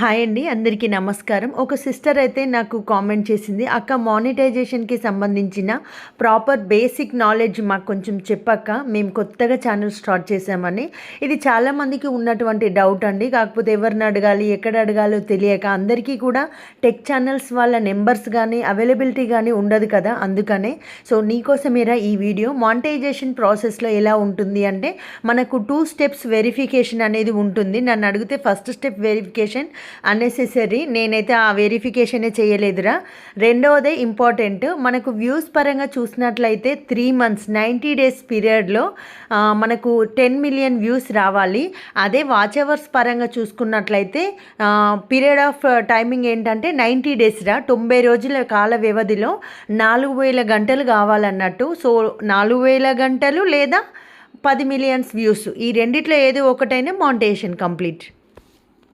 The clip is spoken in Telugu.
హాయ్ అండి అందరికీ నమస్కారం. ఒక సిస్టర్ అయితే నాకు కామెంట్ చేసింది అక్క మానిటైజేషన్కి సంబంధించిన ప్రాపర్ బేసిక్ నాలెడ్జ్ మాకు కొంచెం చెప్పక్క మేము కొత్తగా ఛానల్ స్టార్ట్ చేసామని ఇది చాలామందికి ఉన్నటువంటి డౌట్ అండి. కాకపోతే ఎవరిని అడగాలి ఎక్కడ అడగాలో తెలియక అందరికీ కూడా టెక్ ఛానల్స్ వాళ్ళ నెంబర్స్ కానీ అవైలబిలిటీ కానీ ఉండదు కదా అందుకనే. సో నీకోసమేరా ఈ వీడియో? మానిటైజేషన్ ప్రాసెస్లో ఎలా ఉంటుంది అంటే మనకు టూ స్టెప్స్ వెరిఫికేషన్ అనేది ఉంటుంది. నన్ను అడిగితే ఫస్ట్ స్టెప్ వెరిఫికేషన్ అన్నెసెసరీ నేనైతే ఆ వెరిఫికేషనే చేయలేదురా. రెండవదే ఇంపార్టెంట్ మనకు వ్యూస్ పరంగా చూసినట్లయితే త్రీ మంత్స్ నైంటీ డేస్ పీరియడ్లో మనకు టెన్ మిలియన్ వ్యూస్ రావాలి. అదే వాచ్ అవర్స్ పరంగా చూసుకున్నట్లయితే పీరియడ్ ఆఫ్ టైమింగ్ ఏంటంటే నైంటీ డేస్ రా. తొంభై రోజుల కాల వ్యవధిలో నాలుగు వేల గంటలు కావాలన్నట్టు. సో నాలుగు వేల గంటలు లేదా పది మిలియన్స్ వ్యూస్ ఈ రెండిట్లో ఏదో ఒకటైనా మౌంటేషన్ కంప్లీట్